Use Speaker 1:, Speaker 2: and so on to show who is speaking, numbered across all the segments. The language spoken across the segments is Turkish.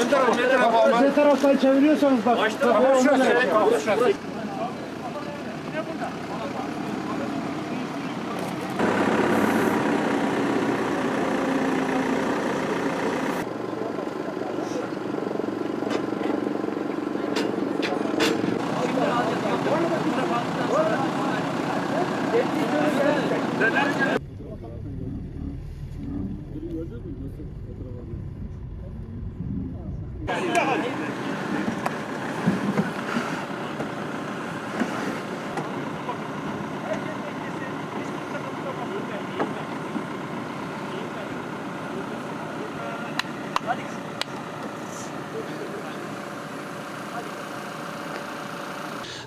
Speaker 1: Ön tarafı ne tarafı?
Speaker 2: Ne taraftan çeviriyorsanız bak.
Speaker 1: Ama
Speaker 2: ondan
Speaker 1: şurası.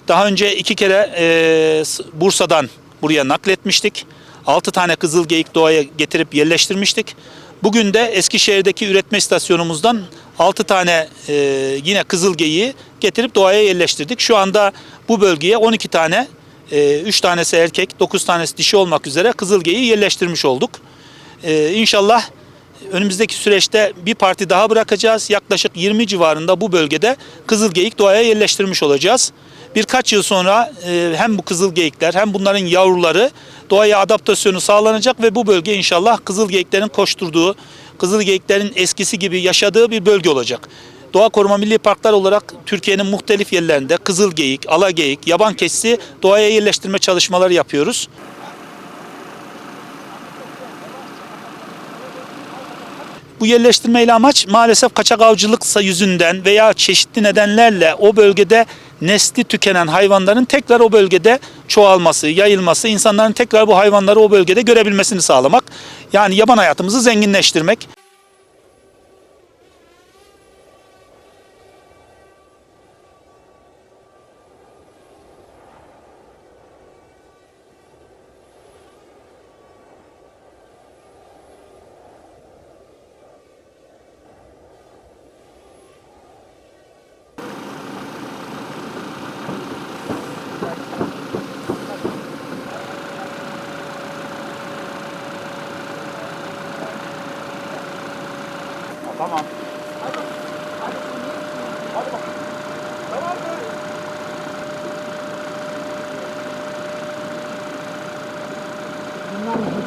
Speaker 3: Daha önce iki kere e, Bursa'dan buraya nakletmiştik. 6 tane kızıl geyik doğaya getirip yerleştirmiştik. Bugün de Eskişehir'deki üretme istasyonumuzdan 6 tane e, yine kızıl geyiği getirip doğaya yerleştirdik. Şu anda bu bölgeye 12 tane, e, 3 tanesi erkek, 9 tanesi dişi olmak üzere kızıl geyiği yerleştirmiş olduk. E, inşallah önümüzdeki süreçte bir parti daha bırakacağız. Yaklaşık 20 civarında bu bölgede kızıl geyik doğaya yerleştirmiş olacağız. Birkaç yıl sonra e, hem bu kızıl geyikler hem bunların yavruları doğaya adaptasyonu sağlanacak ve bu bölge inşallah kızıl geyiklerin koşturduğu, kızıl geyiklerin eskisi gibi yaşadığı bir bölge olacak. Doğa Koruma Milli Parklar olarak Türkiye'nin muhtelif yerlerinde kızıl geyik, ala geyik, yaban keçisi doğaya yerleştirme çalışmaları yapıyoruz. Bu yerleştirmeyle amaç maalesef kaçak avcılık yüzünden veya çeşitli nedenlerle o bölgede nesli tükenen hayvanların tekrar o bölgede çoğalması, yayılması, insanların tekrar bu hayvanları o bölgede görebilmesini sağlamak. Yani yaban hayatımızı zenginleştirmek.
Speaker 1: Tamam. Hadi bak. Hadi bak. Hadi bak. Tamam böyle. Bunlar